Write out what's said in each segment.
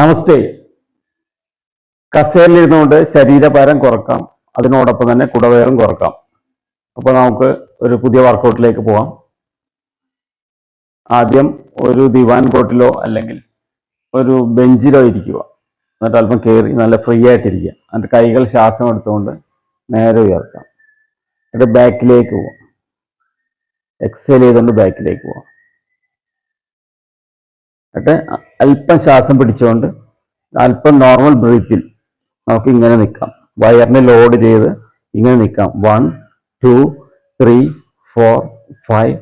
നമസ്തേ. കസേരയിലിരുന്നുകൊണ്ട് ശരീരഭാരം കുറക്കാം. അതിനോടൊപ്പം തന്നെ കുടവയറും കുറക്കാം. അപ്പോൾ നമുക്ക് ഒരു പുതിയ വർക്കൗട്ടിലേക്ക് പോവാം. ആദ്യം ഒരു ദിവാൻ കോട്ടിലോ അല്ലെങ്കിൽ ഒരു ബെഞ്ചിലോ ഇരിക്കുക. എന്നിട്ട് അല്പം കയറി നല്ല ഫ്രീ ആയിട്ടിരിക്കുക. എന്നിട്ട് കൈകൾ ശ്വാസം എടുത്തുകൊണ്ട് നേരെ ഉയർത്താം. എന്നിട്ട് ബാക്കിലേക്ക് പോവാം. എക്സേൽ ചെയ്തുകൊണ്ട് ബാക്കിലേക്ക് പോവാം. എന്നിട്ട് അല്പം ശ്വാസം പിടിച്ചുകൊണ്ട് അല്പം നോർമൽ ബ്രീത്തിൽ നമുക്ക് ഇങ്ങനെ നിൽക്കാം വയറിനെ ലോഡ് ചെയ്ത് ഇങ്ങനെ നിൽക്കാം one two three four five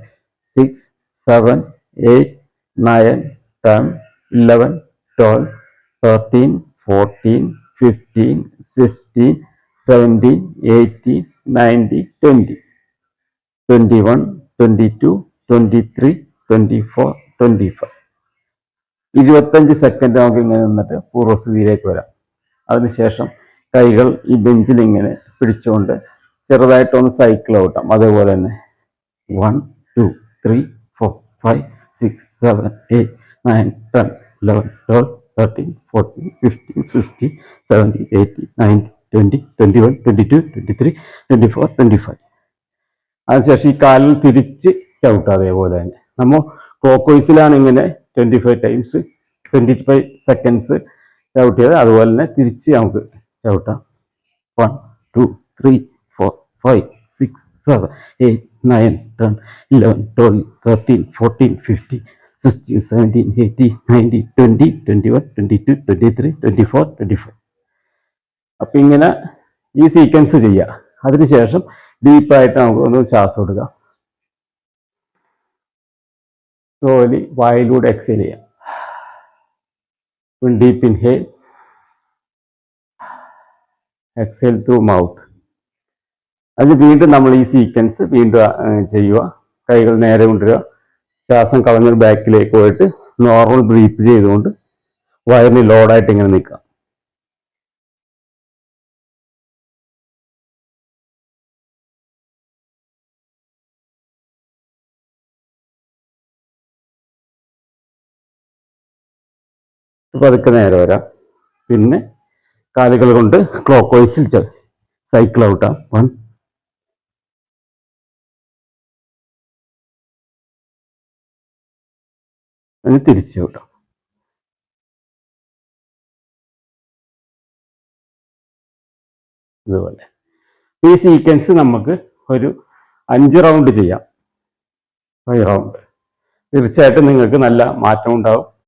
six seven eight nine ten eleven twelve thirteen fourteen fifteen sixteen seventeen eighteen nineteen twenty twenty one twenty two twenty three twenty four twenty five ഇരുപത്തഞ്ച് second നമുക്ക് ഇങ്ങനെ നിന്നിട്ട് പൂർവസ്ഥിതിയിലേക്ക് വരാം. അതിനുശേഷം കൈകൾ ഈ ബെഞ്ചിൽ ഇങ്ങനെ പിടിച്ചുകൊണ്ട് ചെറുതായിട്ടൊന്ന് സൈക്കിൾ ഔട്ടാം. അതേപോലെ തന്നെ one two three four five six seven eight nine ten eleven twelve thirteen fourteen fifteen sixteen seventeen eighteen nineteen twenty twenty one twenty two twenty three twenty four twenty five അതിനുശേഷം ഈ കാലിൽ തിരിച്ച് ചവിട്ടുക അതേപോലെ തന്നെ. നമ്മൾ ക്ലോക്ക് വൈസിലാണ് ഇങ്ങനെ twenty five times twenty five seconds ചവിട്ടിയത് അതുപോലെ തന്നെ തിരിച്ച് നമുക്ക് ചവിട്ടാം. One two three four five six seven eight nine ten eleven twelve thirteen fourteen fifteen sixteen seventeen eighteen nineteen twenty twenty one twenty two twenty three twenty four twenty five അപ്പം ഇങ്ങനെ ഈ sequence ചെയ്യുക അതിനുശേഷം ഡീപ്പായിട്ട് നമുക്ക് ഒന്ന് ശ്വാസം എടുക്കാം. സോലി വായിലൂടെ എക്സേൽ ചെയ്യാം. Deep inhale. Exhale through mouth. അത് വീണ്ടും നമ്മൾ ഈ സീക്വൻസ് വീണ്ടും ചെയ്യുക കൈകൾ നേരെ കൊണ്ടുവരിക ശ്വാസം കളഞ്ഞൊരു ബാക്കിലേക്ക് പോയിട്ട് നോർമൽ ബ്രീത്ത് ചെയ്തുകൊണ്ട് വയറിന് ലോഡായിട്ട് ഇങ്ങനെ നിൽക്കുക പതുക്കെ നേരെ വരാം. പിന്നെ കാലുകൾ കൊണ്ട് ക്ലോക്ക് വൈസിൽ സൈക്കിൾ ഔട്ടാം വൺ അങ്ങനെ തിരിച്ചു വിട്ടാം ഇതുപോലെ. ഈ സീക്വൻസ് നമുക്ക് ഒരു അഞ്ച് റൗണ്ട് ചെയ്യാം. ഫൈവ് റൗണ്ട് തീർച്ചയായിട്ടും നിങ്ങൾക്ക് നല്ല മാറ്റം ഉണ്ടാവും.